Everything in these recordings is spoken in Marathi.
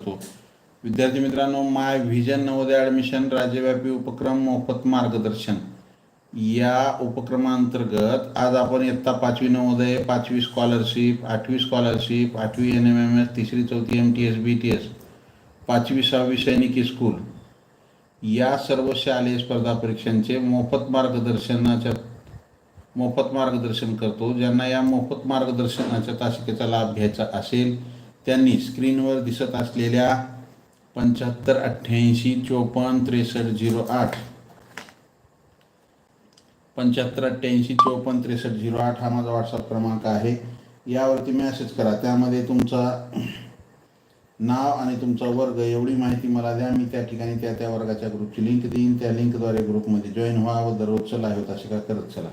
करतो विद्यार्थी मित्रांनो माय व्हिजन नवोदय ॲडमिशन राज्यव्यापी उपक्रम मोफत मार्गदर्शन. या उपक्रमांतर्गत आज आपण इयत्ता पाचवी नवोदय पाचवी स्कॉलरशिप आठवी स्कॉलरशिप आठवी एन एम एम एस तिसरी चौथी M T S B T S पाचवी सहावी सैनिकी स्कूल या सर्व शालेय स्पर्धा परीक्षांचे मोफत मार्गदर्शनाच्या मोफत मार्गदर्शन करतो. ज्यांना या मोफत मार्गदर्शनाच्या तासिकेचा लाभ घ्यायचा असेल त्यांनी स्क्रीनवर दिसत असलेल्या पंच्याहत्तर अठ्ठ्याऐंशी चोपन्न त्रेसष्ट झिरो आठ. पंच्याहत्तर अठ्ठ्याऐंशी चोपन्न त्रेसष्ट झिरो आठ हा माझा व्हॉट्सअप क्रमांक आहे. यावरती मॅसेज करा. त्यामध्ये तुमचा नाव आणि तुमचा वर्ग एवढी माहिती मला द्या. मी त्या ठिकाणी त्या त्या वर्गाच्या ग्रुपची लिंक देईन. त्या लिंकद्वारे ग्रुपमध्ये जॉईन व्हा. व दररोज चला होत असे का? करत चला.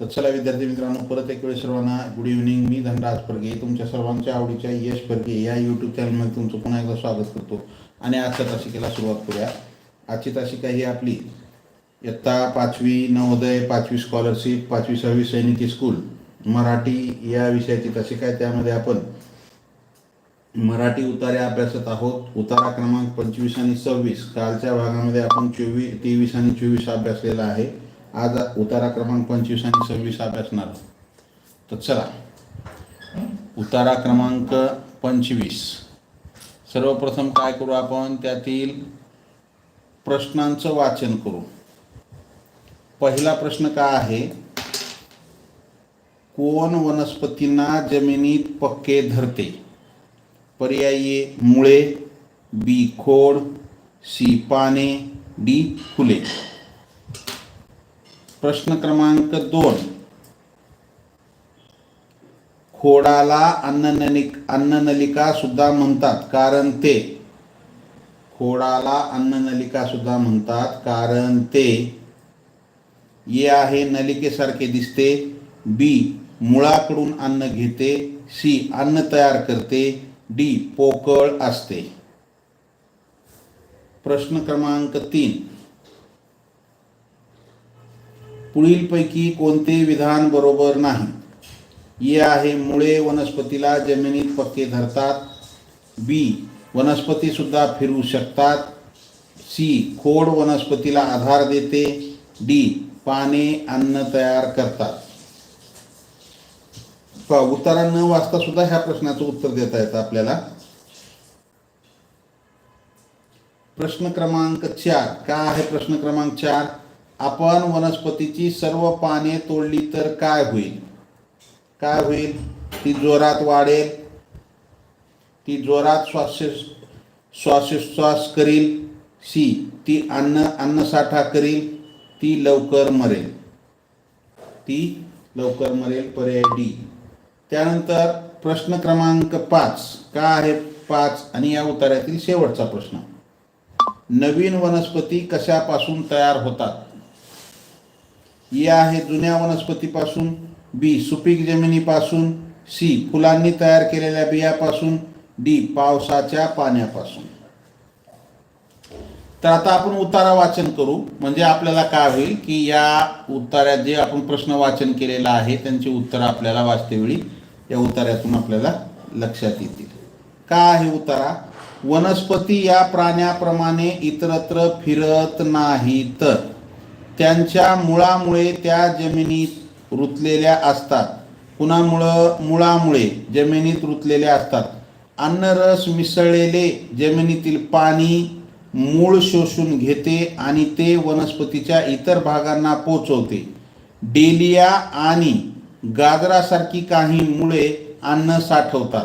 तर चला विद्यार्थी मित्रांनो परत एक वेळ सर्वांना गुड इव्हनिंग मी धनराज परगे. तुमच्या सर्वांच्या आवडीच्या यश परगे या यूट्यूब चॅनलमध्ये तुमचं पुन्हा एकदा स्वागत करतो. आणि आजच्या तासिकेला सुरुवात करूया. आजची तासिका ही आपली इयत्ता पाचवी नवोदय पाचवी स्कॉलरशिप पाचवी सहावी सैनिकी स्कूल मराठी या विषयाची तासिका आहे. त्यामध्ये आपण मराठी उतार्या अभ्यासत आहोत. उतारा क्रमांक पंचवीस आणि सव्वीस. कालच्या भागामध्ये आपण चोवीस तेवीस आणि चोवीस अभ्यासलेला आहे. आज उतारा क्रमांक पंचवीस आणि सव्वीस अभ्यासणार तर चला. उतारा क्रमांक पंचवीस. सर्वप्रथम काय करू आपण? त्यातील प्रश्नांचं वाचन करू. पहिला प्रश्न काय आहे? कोण वनस्पतींना जमिनीत पक्के धरते? पर्यायी मुळे बी खोड सी पाने डी फुले. प्रश्न क्रमांक दोन. खोडाला अन्ननलिक अन्ननलिका सुद्धा म्हणतात कारण ते. खोडाला अन्ननलिका सुद्धा म्हणतात कारण ते. ए आहे नलिकेसारखे दिसते. बी मुळाकडून अन्न घेते. सी अन्न तयार करते. डी पोकळ असते. प्रश्न क्रमांक तीन. पुढीलपैकी कोणते विधान बरोबर नाही? ये आहे मुळे वनस्पतीला जमिनीत पक्के धरतात. बी वनस्पती सुद्धा फिरू शकतात. सी खोड वनस्पतीला आधार देते. डी पाने अन्न तयार करतात. पहा, उतारा न वाचता सुद्धा ह्या प्रश्नाचं उत्तर देता येतं आपल्याला. प्रश्न क्रमांक चार. काय आहे प्रश्न क्रमांक चार? आपण वनस्पतीची सर्व पाने तोडली तर काय होईल? काय होईल? ती जोरात वाढेल. ती जोरात श्वास श्वासोश्वास करील. सी ती अन्न अन्नसाठा करील. ती लवकर मरेल. ती लवकर मरेल. पर्याय डी. त्यानंतर प्रश्न क्रमांक पाच. काय आहे पाच? आणि या उतार्यातील शेवटचा प्रश्न. नवीन वनस्पती कशापासून तयार होतात? ए आहे जुन्या वनस्पतीपासून बी सुपीक जमिनीपासून सी फुलांनी तयार केलेल्या बियापासून डी पावसाच्या पाण्यापासून. तर आता आपण उतारा वाचन करू. म्हणजे आपल्याला काय होईल की या उतार्यात जे आपण प्रश्न वाचन केलेला आहे त्यांची उत्तरं आपल्याला वाचतेवेळी या उतार्यातून आपल्याला लक्षात येतील. का आहे उतारा? वनस्पती या प्राण्याप्रमाणे इतरत्र फिरत नाही तर त्यांच्या मुळामुळे त्या जमिनीत रुतलेल्या असतात. कुणामुळं? मुळामुळे जमिनीत रुतलेल्या असतात. अन्नरस मिसळलेले जमिनीतील पाणी मूळ शोषून घेते आणि ते वनस्पतीच्या इतर भागांना पोचवते. डेलिया आणि गाजरासारखी काही मुळे अन्न साठवतात.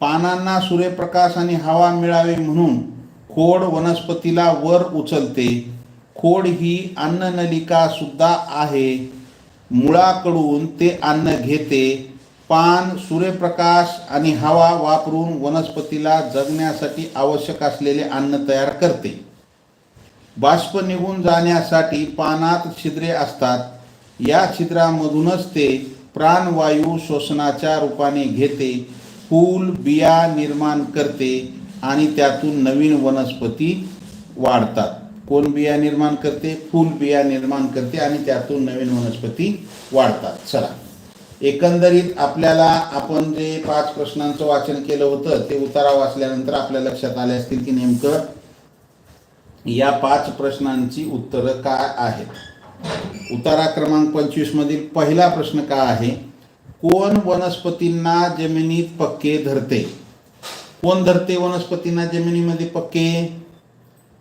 पानांना सूर्यप्रकाश आणि हवा मिळावी म्हणून खोड वनस्पतीला वर उचलते. खोड ही अन्ननलिका सुद्धा आहे. मुळाकडून ते अन्न घेते पान सूर्यप्रकाश आणि हवा वापरून वनस्पतीला जगण्यासाठी आवश्यक असलेले अन्न तयार करते. बाष्प निघून जाण्यासाठी पानात छिद्रे असतात. या छिद्रामधूनच ते प्राणवायू शोषणाच्या रूपाने घेते फूल बिया निर्माण करते आणि त्यातून नवीन वनस्पती वाढतात. कोण बिया निर्माण करते फूल बिया निर्माण करते आणि त्यातून नवीन वनस्पती वाढतात. चला. एकंदरीत आपल्याला आपण जे पाच प्रश्नांचं वाचन केलं होतं ते उतारा वाचल्यानंतर आपल्या लक्षात आले असतील की नेमकं या पाच प्रश्नांची उत्तरं काय आहेत? उतारा क्रमांक पंचवीस मधील पहिला प्रश्न काय आहे? कोण वनस्पतींना जमिनीत पक्के धरते? कोण धरते वनस्पतींना जमिनीमध्ये पक्के?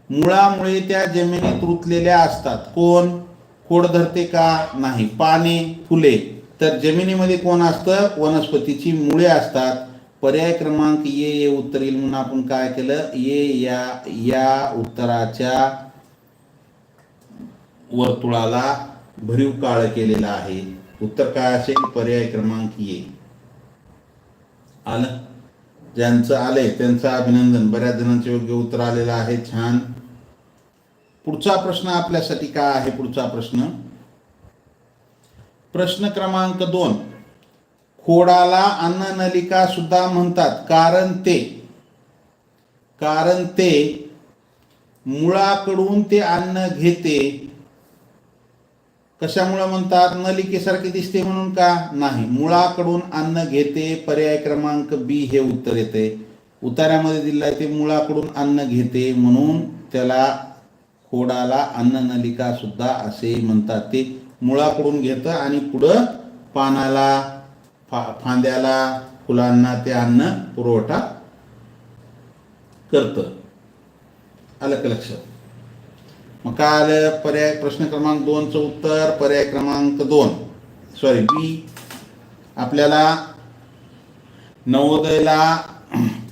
मुळामुळे त्या जमिनीत रुतलेल्या असतात. कोण? खोड धरते का? नाही. पाने फुले. तर जमिनीमध्ये कोण असतं? वनस्पतीची मुळे असतात. पर्याय क्रमांक ये ये उत्तर येईल म्हणून आपण काय केलं? ये या या उत्तराच्या वर्तुळाला भरीव काळ केलेला आहे. उत्तर काय असेल? पर्याय क्रमांक ये आलं? ज्यांचं आलंय त्यांचं अभिनंदन. बऱ्याच जणांचे योग्य उत्तर आलेलं आहे. छान. पुढचा प्रश्न आपल्यासाठी काय आहे पुढचा प्रश्न? प्रश्न क्रमांक दोन. खोडाला अन्ननलिका सुद्धा म्हणतात. कारण ते. कारण ते मुळाकडून ते अन्न घेते. कशामुळे म्हणतात? नलिकेसारखे दिसते म्हणून का? नाही. मुळाकडून अन्न घेते. पर्याय क्रमांक बी हे उत्तर येते. उतार्यामध्ये दिलं आहे ते मुळाकडून अन्न घेते म्हणून त्याला खोडाला अन्ननलिका सुद्धा असे म्हणतात. ते मुळाकडून घेतं आणि पुढं पानाला फा फांद्याला फुलांना ते अन्न पुरवठा करतं. आलं का लक्षात मग काय आलं पर्याय प्रश्न क्रमांक दोनचं उत्तर पर्याय क्रमांक दोन. सॉरी बी आपल्याला नवोदयला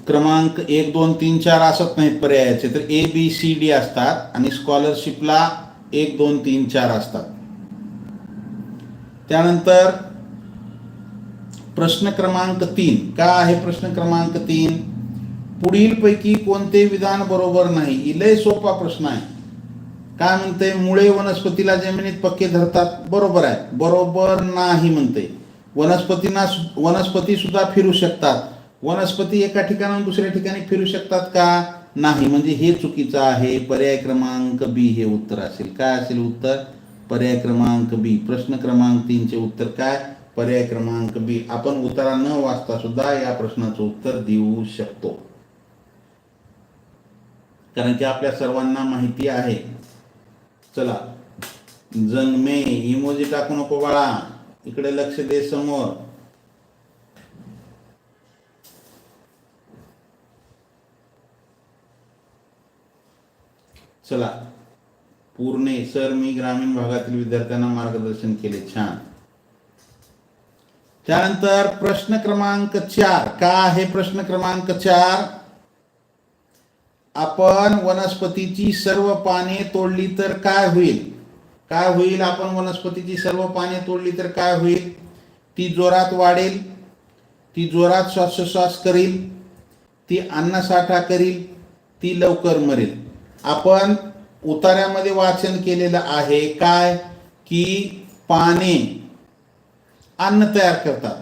क्रमांक एक दोन तीन चार असत नाहीत पर्यायाचे तर ए बी सी डी असतात आणि स्कॉलरशिपला एक दोन तीन चार असतात. त्यानंतर प्रश्न क्रमांक तीन. का आहे प्रश्न क्रमांक तीन? पुढीलपैकी कोणते विधान बरोबर नाही? ही लय सोपा प्रश्न आहे. काय म्हणते मुळे वनस्पतीला जमिनीत पक्के धरतात. बरोबर आहे. बरोबर नाही म्हणते वनस्पतींना वनस्पती सुद्धा फिरू शकतात. वनस्पती एका ठिकाणाहून दुसऱ्या ठिकाणी फिरू शकतात का? नाही. म्हणजे हे चुकीचं आहे. पर्याय क्रमांक बी हे उत्तर असेल. काय असेल उत्तर? पर्याय क्रमांक बी. प्रश्न क्रमांक तीनचे उत्तर काय? पर्याय क्रमांक बी. आपण उतारा न वाचता सुद्धा या प्रश्नाचं उत्तर देऊ शकतो. कारण की आपल्या सर्वांना माहिती आहे. चला. जन्मे. इमोजी टाकू नको बाळा. इकडे लक्ष दे समोर. चला. पूर्णे सर मी ग्रामीण भागातील विद्यार्थ्यांना मार्गदर्शन केले. छान. त्यानंतर प्रश्न क्रमांक चार. का आहे प्रश्न क्रमांक चार? आपण वनस्पतीची सर्व पाने तोडली तर काय होईल? काय होईल? आपण वनस्पतीची सर्व पाने तोडली तर काय होईल? ती जोरात वाढेल. ती जोरात श्वासोश्वास करील. ती अन्नसाठा करील. ती लवकर मरेल. आपण उतार्यामध्ये वाचन केलेलं आहे काय? की पाने अन्न तयार करतात.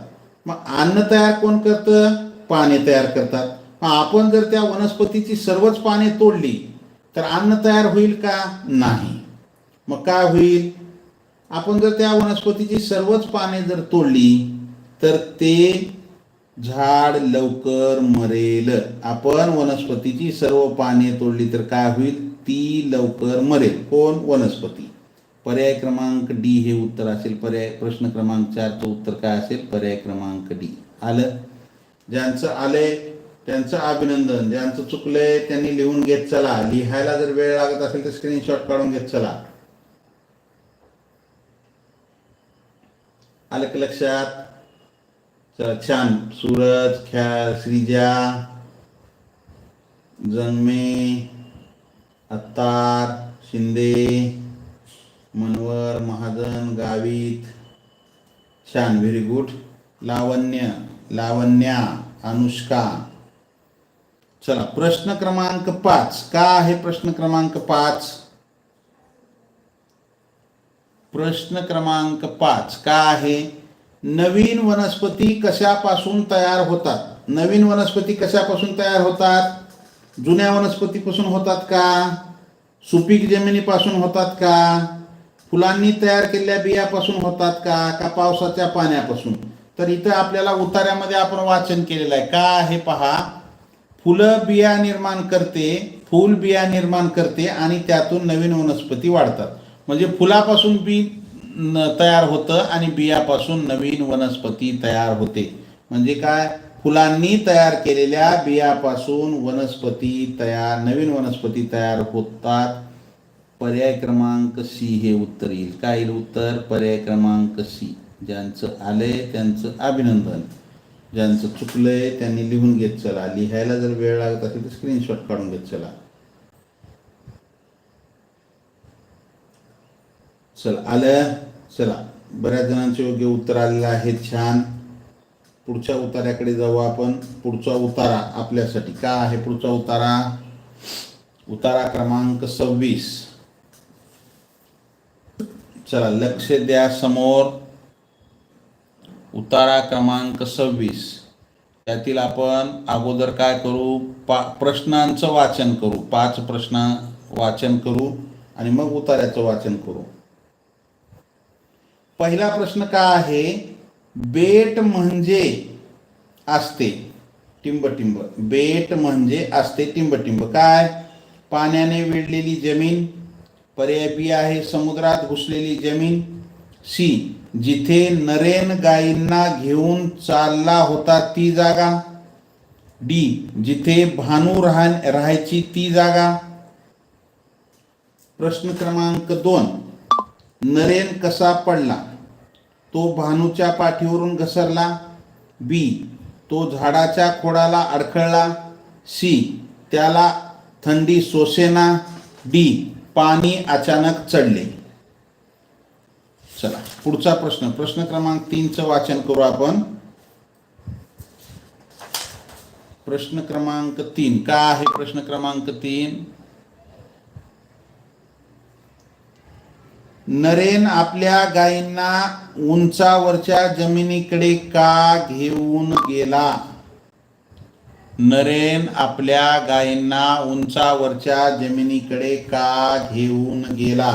मग अन्न तयार कोण करतं? पाने तयार करतात. मग आपण जर त्या वनस्पतीची सर्वच पाने तोडली तर अन्न तयार होईल का? नाही. मग काय होईल? आपण जर त्या वनस्पतीची सर्वच पाने जर तोडली तर ते झाड लवकर मरेल. आपण वनस्पतीची सर्व पाने तोडली तर काय होईल? ती लवकर मरेल. कोण? वनस्पती. पर्याय क्रमांक डी हे उत्तर असेल. पर्याय प्रश्न क्रमांक चारचं उत्तर काय असेल? पर्याय क्रमांक डी. आलं? ज्यांचं आलंय त्यांचं अभिनंदन. ज्यांचं चुकलंय त्यांनी लिहून घेत चला. लिहायला जर वेळ लागत असेल तर स्क्रीनशॉट काढून घेत चला. आलं लक्षात? छान सूरज ख्या श्रीजा जन्मे अत्तार शिंदे मनवर महाजन गावित छान व्हेरी गुड लावण्य लावण्या अनुष्का. चला प्रश्न क्रमांक पाच. का आहे प्रश्न क्रमांक पाच? प्रश्न क्रमांक पाच. का आहे? नवीन वनस्पती कशापासून तयार होतात? नवीन वनस्पती कशापासून तयार होतात? जुन्या वनस्पतीपासून होतात का? सुपीक जमिनीपासून होतात का? फुलांनी तयार केलेल्या बियापासून होतात का? का पावसाच्या पाण्यापासून? तर इथं आपल्याला उतार्यामध्ये आपण वाचन केलेलं आहे. का? हे पहा. फुलं बिया निर्माण करते फूल बिया निर्माण करते आणि त्यातून नवीन वनस्पती वाढतात. म्हणजे फुलापासून बी तयार होतं आणि बियापासून नवीन वनस्पती तयार होते. म्हणजे काय? फुलांनी तयार केलेल्या बियापासून वनस्पती तयार नवीन वनस्पती तयार होतात. पर्याय क्रमांक सी हे उत्तर येईल. काय येईल उत्तर? पर्याय क्रमांक सी ज्यांचं आलंय त्यांचं अभिनंदन. ज्यांचं चुकलंय त्यांनी लिहून घेत चला. लिहायला जर वेळ लागत असेल तर स्क्रीनशॉट काढून घेत चला. चल आलं? चला बऱ्याच जणांचे योग्य उत्तर आलेलं आहे छान. पुढच्या उतार्याकडे जाऊ आपण. पुढचा उतारा आपल्यासाठी. का आहे पुढचा उतारा? उतारा क्रमांक सव्वीस. चला लक्ष द्या समोर. उतारा क्रमांक सव्वीस. त्यातील आपण अगोदर काय करू? पा प्रश्नांचं वाचन करू. पाच प्रश्न वाचन करू आणि मग उतार्याचं वाचन करू. पहिला प्रश्न का आहे? बेट म्हणजे असते. टिंब टिंब. बेट म्हणजे असते टिंब टिंब. काय? पाण्याने वेढलेली जमीन पर्याय बी आहे समुद्रात घुसलेली जमीन. सी जिथे नरेन गायींना घेऊन चालला होता ती जागा. डी जिथे भानू राह राहायची ती जागा. प्रश्न क्रमांक दोन. नरेन कसा पडला? तो भानूच्या पाठीवरून घसरला. बी. तो झाडाच्या खोडाला अडखळला. सी. त्याला थंडी सोसेना. डी. पाणी अचानक चढले. चला पुढचा प्रश्न. प्रश्न क्रमांक तीनचं वाचन करू आपण. प्रश्न क्रमांक तीन. का आहे प्रश्न क्रमांक तीन? नरेन आपल्या गायींना उंचावरच्या जमिनीकडे का घेऊन गेला? नरेन आपल्या गायींना उंचावरच्या जमिनीकडे का घेऊन गेला?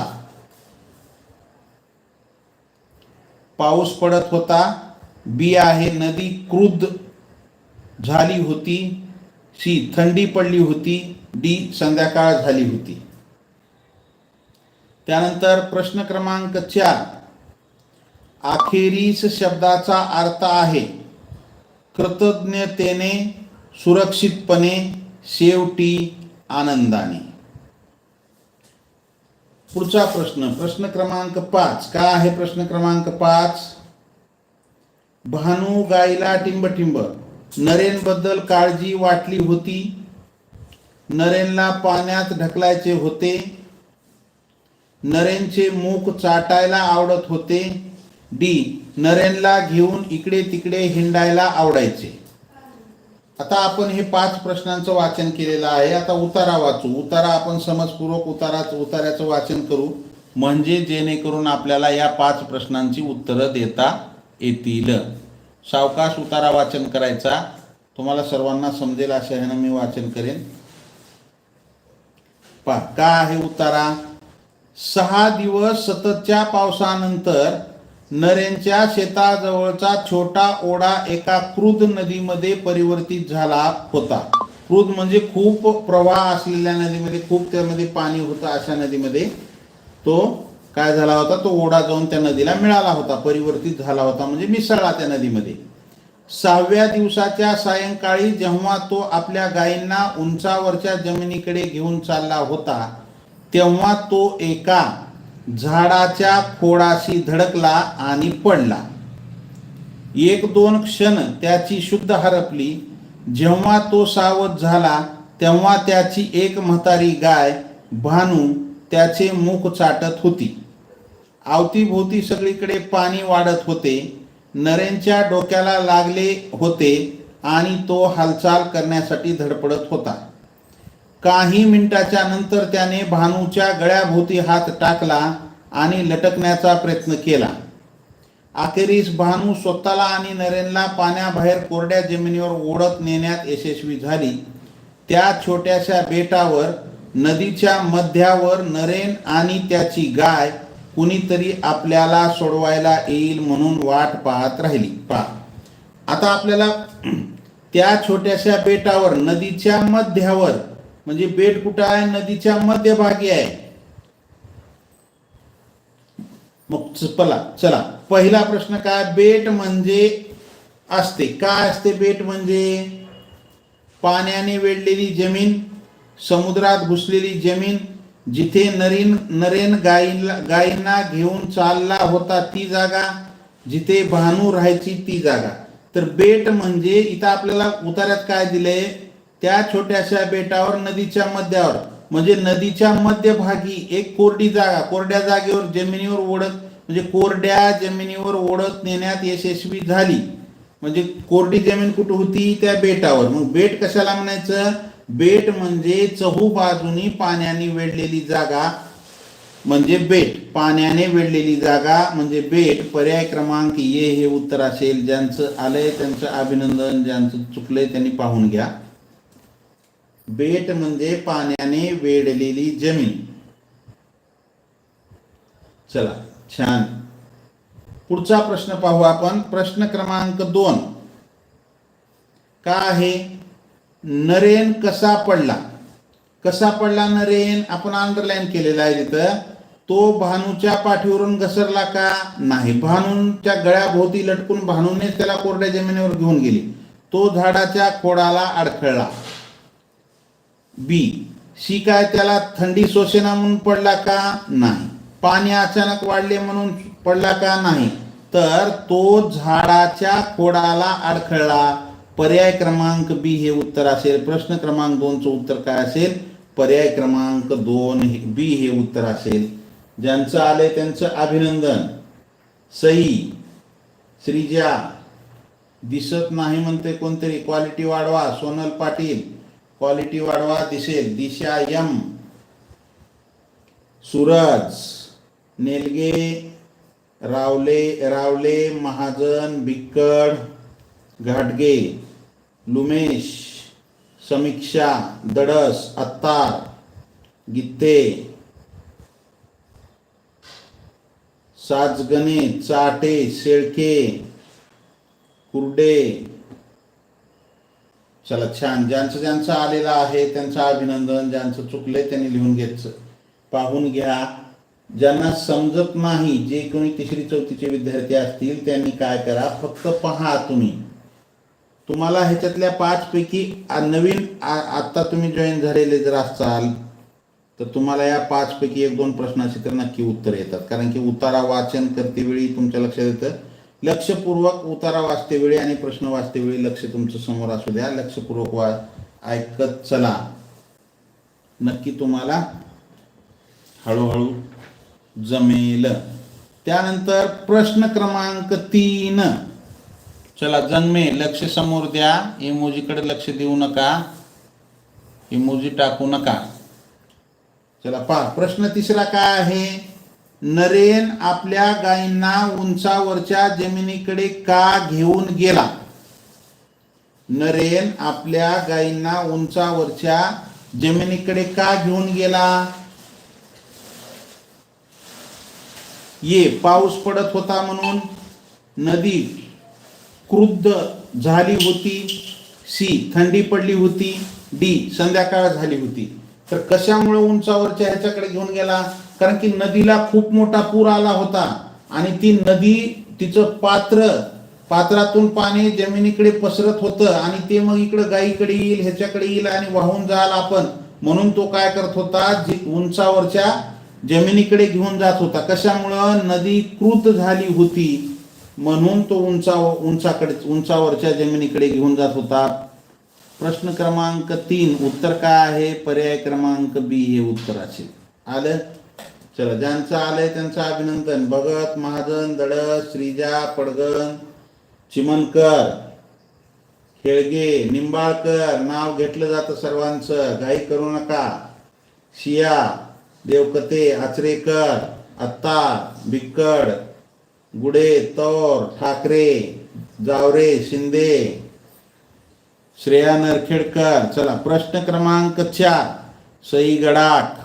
पाऊस पडत होता बी आहे नदी क्रुद्ध झाली होती सी थंडी पडली होती डी संध्याकाळ झाली होती. त्यानंतर प्रश्न क्रमांक चार. अखेरीस शब्दाचा अर्थ आहे कृतज्ञतेने सुरक्षितपणे शेवटी आनंदाने. पुढचा प्रश्न प्रश्न क्रमांक पाच. का आहे प्रश्न क्रमांक पाच? भानू गाईला टिंब टिंब नरेनबद्दल काळजी वाटली होती. नरेनला पाण्यात ढकलायचे होते. नरेनचे मूक चाटायला आवडत होते. डी. नरेनला घेऊन इकडे तिकडे हिंडायला आवडायचे. आता आपण हे पाच प्रश्नांचं वाचन केलेलं आहे. आता उतारा वाचू. उतारा आपण समजपूर्वक उताराचं उतार्याचं वाचन करू. म्हणजे जेणेकरून आपल्याला या पाच प्रश्नांची उत्तरं देता येतील. सावकाश उतारा वाचन करायचा. तुम्हाला सर्वांना समजेल अशा ह्यानं मी वाचन करेन. पा का आहे उतारा? सहा दिवस सततच्या पावसानंतर नरेंच्या शेताजवळचा छोटा ओढा एका क्रुद नदीमध्ये परिवर्तित झाला होता. क्रुद म्हणजे खूप प्रवाह असलेल्या नदीमध्ये खूप त्यामध्ये पाणी होतं अशा नदीमध्ये. तो काय झाला होता? तो ओढा जाऊन त्या नदीला मिळाला होता परिवर्तित झाला होता म्हणजे मिसळला त्या नदीमध्ये. सहाव्या दिवसाच्या सायंकाळी जेव्हा तो आपल्या गायींना उंचावरच्या जमिनीकडे घेऊन चालला होता तेव्हा तो एका झाडाच्या खोडाशी धडकला आणि पडला. एक दोन क्षण त्याची शुद्ध हरपली. जेव्हा तो सावध झाला तेव्हा त्याची एक म्हातारी गाय भानू त्याचे मुख चाटत होती. अवतीभोवती सगळीकडे पाणी वाढत होते. नरेंच्या डोक्याला लागले होते आणि तो हालचाल करण्यासाठी धडपडत होता. काही मिनिटाच्या नंतर त्याने भानूच्या गळ्याभोवती हात टाकला आणि लटकण्याचा प्रयत्न केला. अखेरीस भानू स्वतःला आणि नरेनला पाण्याबाहेर कोरड्या जमिनीवर ओढत नेण्यात यशस्वी झाली. त्या छोट्याशा बेटावर नदीच्या मध्यावर नरेन आणि त्याची गाय कुणीतरी आपल्याला सोडवायला येईल म्हणून वाट पाहत राहिली. पा आता आपल्याला त्या छोट्याशा बेटावर नदीच्या मध्यावर म्हणजे बेट कुठं आहे? नदीच्या मध्यभागी आहे. मग चला चला. पहिला प्रश्न काय? बेट म्हणजे असते. काय असते बेट म्हणजे? पाण्याने वेढलेली जमीन समुद्रात घुसलेली जमीन जिथे नरीन नरेन गाईला गायींना घेऊन चालला होता ती जागा जिथे भानू राहायची ती जागा. तर बेट म्हणजे इथं आपल्याला उतार्यात काय दिले त्या छोट्याशा बेटावर नदीच्या मध्यावर. म्हणजे नदीच्या मध्यभागी एक कोरडी जागा कोरड्या जागेवर जमिनीवर ओढत म्हणजे कोरड्या जमिनीवर ओढत नेण्यात यशस्वी झाली. म्हणजे कोरडी जमीन कुठं होती? त्या बेटावर. मग बेट कशाला म्हणायचं? बेट म्हणजे चहू बाजूनी पाण्याने वेढलेली जागा म्हणजे बेट. पाण्याने वेढलेली जागा म्हणजे बेट. पर्याय क्रमांक ये हे उत्तर असेल. ज्यांचं आलंय त्यांचं अभिनंदन ज्यांचं चुकलंय त्यांनी पाहून घ्या. बेट म्हणजे पाण्याने वेढलेली जमीन. चला छान. पुढचा प्रश्न पाहू आपण. प्रश्न क्रमांक दोन. का आहे? नरेन कसा पडला? कसा पडला नरेन? आपण अंडरलाईन केलेला आहे तिथं. तो भानूच्या पाठीवरून घसरला का? नाही भानूंच्या गळ्याभोवती लटकून भानूने त्याला कोरड्या जमिनीवर घेऊन गेली. तो झाडाच्या खोडाला अडखळला. बी. सी काय त्याला थंडी शोषणा म्हणून पडला का नाही? पाणी अचानक वाढले म्हणून पडला का नाही? तर तो झाडाच्या खोडाला अडखळला. पर्याय क्रमांक बी हे उत्तर असेल. प्रश्न क्रमांक दोनचं उत्तर काय असेल? पर्याय क्रमांक दोन हे बी हे उत्तर असेल. ज्यांचं आलंय त्यांचं अभिनंदन. सई श्रीजा दिसत नाही म्हणते कोणतरी. क्वालिटी वाढवा सोनल पाटील. क्वालिटी वाढवा दिसेल. दिशा यम. सूरज. नेलगे रावले रावले महाजन बिक्कड घाटगे लुमेश समीक्षा दडस अत्तार गित्ते साजगणे चाटे शेळके कुर्डे चला छान. ज्यांचं ज्यांचं आलेलं आहे त्यांचं अभिनंदन ज्यांचं चुकलंय त्यांनी लिहून घ्यायचं पाहून घ्या. ज्यांना समजत नाही जे कोणी तिसरी चौथीचे विद्यार्थी असतील त्यांनी काय करा? फक्त पहा तुम्ही. तुम्हाला ह्याच्यातल्या पाच पैकी नवीन आता तुम्ही जॉईन झालेले जर असाल तर तुम्हाला या पाच पैकी एक दोन प्रश्नाचे तर नक्की उत्तर येतात. कारण की उतारा वाचन करते वेळी तुमच्या लक्षात येतं. लक्षपूर्वक उतारा वाचते वेळी आणि प्रश्न वाचतेवेळी लक्ष तुमचं समोर असू द्या. लक्षपूर्वक वा ऐकत चला. नक्की तुम्हाला हळूहळू जमेल. त्यानंतर प्रश्न क्रमांक तीन. चला जन्मे. लक्ष समोर द्या. इमोजीकडे लक्ष देऊ नका. इमोजी टाकू नका. चला पहा. प्रश्न तिसरा काय आहे? नरेन आपल्या गायींना उंचावरच्या जमिनीकडे का घेऊन गेला? नरेन आपल्या गायींना उंचावरच्या जमिनीकडे का घेऊन गेला? ये पाऊस पडत होता म्हणून नदी क्रुद्ध झाली होती. सी थंडी पडली होती. डी संध्याकाळ झाली होती. तर कशामुळे उंचावरच्या ह्याच्याकडे घेऊन गेला? कारण की नदीला खूप मोठा पूर आला होता. आणि ती नदी तिचं पात्र पात्रातून पाणी जमिनीकडे पसरत होतं आणि ते मग इकडं गाईकडे येईल ह्याच्याकडे येईल आणि वाहून जाल आपण. म्हणून तो काय करत होता? जी उंचावरच्या जमिनीकडे घेऊन जात होता. कशामुळं? नदी कृत झाली होती. म्हणून तो उंचा उंचाकडे उंचावरच्या जमिनीकडे घेऊन जात होता. प्रश्न क्रमांक तीन उत्तर काय आहे? पर्याय क्रमांक बी हे उत्तर असेल आलं? चला ज्यांचं आलंय त्यांचं अभिनंदन. भगत महाजन दडस श्रीजा पडगन चिमनकर खेळगे निंबाळकर नाव घेतलं जातं सर्वांचं. घाई करू नका. शिया देवकते आचरेकर आत्ता बिक्कड गुडे तौर ठाकरे जावरे शिंदे श्रेया नरखेडकर. चला प्रश्न क्रमांक चार सई गडाख.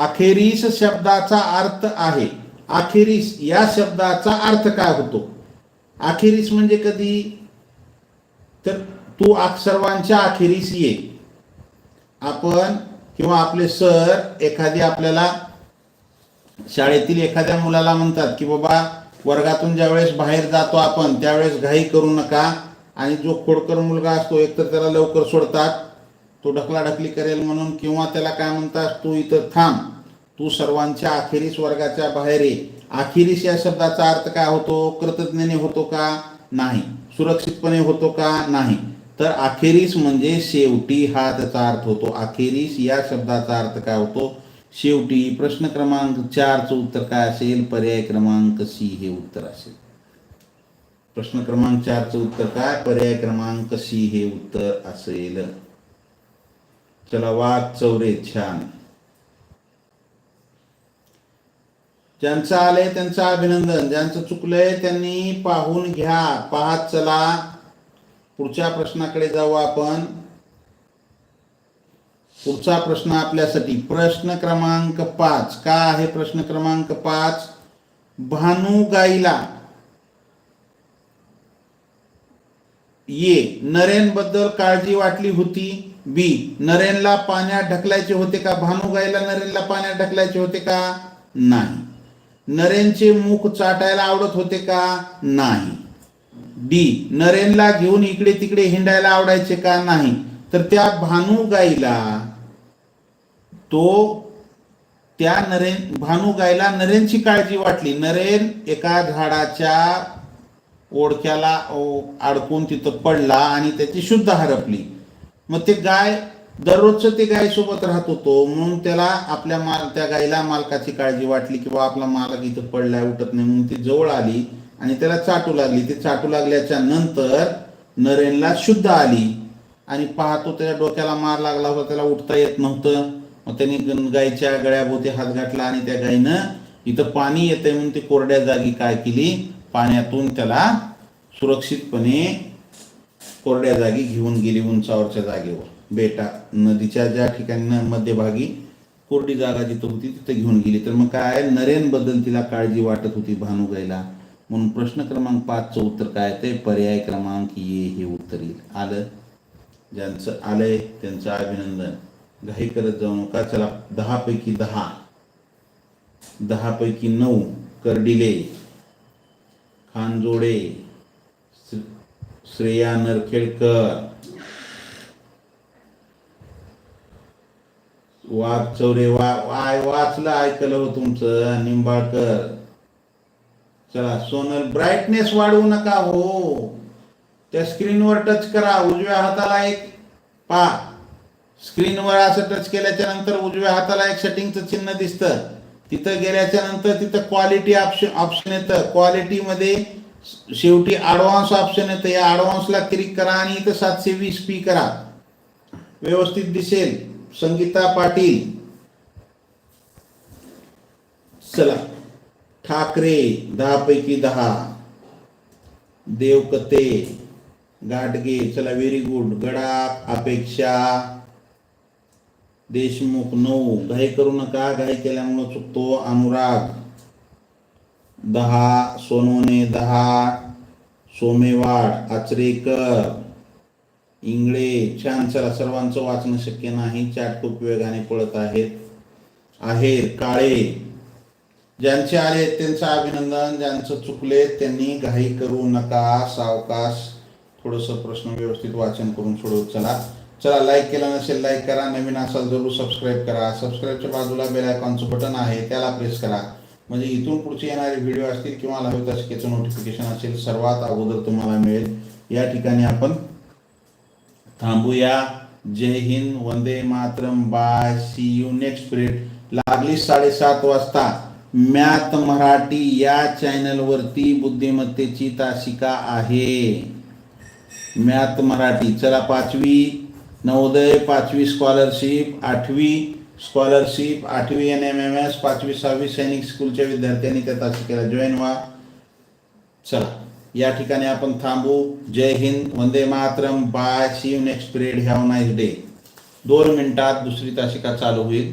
अखेरीस शब्दाचा अर्थ आहे. अखेरीस या शब्दाचा अर्थ काय होतो? अखेरीस म्हणजे कधी? तर तू आ- सर्वांच्या अखेरीस ये. आपण किंवा आपले सर एखादी आपल्याला शाळेतील एखाद्या मुलाला म्हणतात की बाबा वर्गातून ज्यावेळेस बाहेर जातो आपण त्यावेळेस घाई करू नका. आणि जो खोडकर मुलगा असतो एकतर त्याला लवकर सोडतात तो ढकलाढकली करेल म्हणून किंवा त्याला काय म्हणतात तू इथं थांब. तू सर्वांच्या अखेरीस वर्गाच्या बाहेर ये. अखेरीस या शब्दाचा अर्थ काय होतो? कृतज्ञने होतो का? नाही. सुरक्षितपणे होतो का? नाही. तर अखेरीस म्हणजे शेवटी हा त्याचा अर्थ होतो. अखेरीस या शब्दाचा अर्थ काय होतो? शेवटी प्रश्न क्रमांक चारचं उत्तर काय असेल? पर्याय क्रमांक सी हे उत्तर असेल. प्रश्न क्रमांक चारचं उत्तर काय? पर्याय क्रमांक सी हे उत्तर असेल. चला वाघ चौरे छान. ज्यांचं आलंय त्यांचं अभिनंदन ज्यांचं चुकलंय त्यांनी पाहून घ्या. पाहत चला. पुढच्या प्रश्नाकडे जाऊ आपण. पुढचा प्रश्न आपल्यासाठी. प्रश्न क्रमांक पाच. का आहे प्रश्न क्रमांक पाच? भानू गाईला. ये. नरेन बद्दल काळजी वाटली होती. बी नरेनला पाण्यात ढकलायचे होते का? भानुगाईला नरेनला पाण्यात ढकलायचे होते का? नाही. नरेनचे मुख चाटायला आवडत होते का? नाही. डी नरेनला घेऊन इकडे तिकडे हिंडायला आवडायचे का? नाही. तर त्या भानू गाईला तो त्या नरेन भानुगाईला नरेनची काळजी वाटली. नरेन एका झाडाच्या ओढक्याला अडकून तिथं पडला आणि त्याची शुद्ध हरपली. मग ते गाय दररोजचं ते गाय सोबत राहत होतो म्हणून त्याला आपल्या माल त्या गायीला मालकाची काळजी वाटली किंवा आपला मालक इथं पडलाय उठत नाही म्हणून ती जवळ आली आणि त्याला चाटू लागली. ते चाटू लागल्याच्या नंतर नरेनला शुद्ध आली आणि पाहतो त्याच्या डोक्याला मार लागला होता त्याला उठता येत नव्हतं. मग त्याने गायीच्या गळ्याभोवती हात घातला आणि त्या गायीनं इथं पाणी येतंय म्हणून ती कोरड्या जागी काय केली? पाण्यातून त्याला सुरक्षितपणे कोरड्या जागी घेऊन गेली उंचावरच्या जागेवर. बेटा नदीच्या ज्या ठिकाणी मध्यभागी कोरडी जागा जिथं होती तिथं घेऊन गेली. तर मग काय? नरेनबद्दल तिला काळजी वाटत होती भानुगाईला. म्हणून प्रश्न क्रमांक पाचचं उत्तर काय? ते पर्याय क्रमांक ये हे उत्तर येईल. आलं? ज्यांचं आलंय त्यांचं अभिनंदन. घाई करत जाऊ नका. चला दहा पैकी दहा. दहापैकी नऊ. कर्डिले. खानजोडे. श्रेया नरखेडकर. वाघ चौरे वा वाय वाचलं ऐकलं हो तुमचं निंबाळकर. चला सोनल ब्राईटनेस वाढवू नका हो. त्या स्क्रीनवर टच करा उजव्या हाताला एक पा. स्क्रीनवर असं टच केल्याच्यानंतर उजव्या हाताला एक सेटिंगचं चिन्ह दिसतं. तिथं गेल्याच्यानंतर तिथं क्वालिटी ऑप्शन ऑप्शन येतं. क्वालिटीमध्ये शेवटी ॲडव्हान्स ऑप्शन येतं या ॲडव्हान्सला क्लिक करा आणि इथं सातशे वीस पी करा. व्यवस्थित दिसेल. संगीता पाटील. चला. ठाकरे दहा पैकी दहा. देवकते गाडगे चला व्हेरी गुड गडा अपेक्षा. देशमुख नऊ. घाई करू नका. घाई केल्यामुळं चुकतो अनुराग. दहा सोनोने दहा सोमेवाड आचरेकर इंगळे छान चला सर्वांचं वाचणं शक्य नाही चाट खूप वेगाने पळत आहेत. आहेर काळे. ज्यांचे आले त्यांचं अभिनंदन ज्यांचं चुकले त्यांनी घाई करू नका सावकाश. थोडंसं प्रश्न व्यवस्थित वाचन करून सोडवत चला. चला लाईक केला नसेल लाईक करा. नवीन असाल जरूर सबस्क्राईब करा. सबस्क्राईबच्या बाजूला बेल आयकॉनचं बटन आहे त्याला प्रेस करा. म्हणजे इथून पुढचे येणारे व्हिडिओ असतील किंवा लाईव्ह तासिकेचं नोटिफिकेशन असेल सर्वात अगोदर तुम्हाला मिळेल. या ठिकाणी आपण थांबूया. जय Hind Vande Mataram bye see you next period लागली साडेसात वाजता. मॅथ मराठी या चॅनलवरती बुद्धिमत्तेची तासिका आहे. मॅथ मराठी. चला पाचवी. नवोदय पाचवी स्कॉलरशिप आठवी. स्कॉलरशिप आठवी एन एम एम एस पाचवी सहावी सैनिक स्कूलच्या विद्यार्थ्यांनी त्या तासिकेला जॉईन व्हा. चला या ठिकाणी आपण थांबू. जय Hind Vande Mataram bye see you next period have nice day दोन मिनिटात दुसरी तासिका चालू होईल.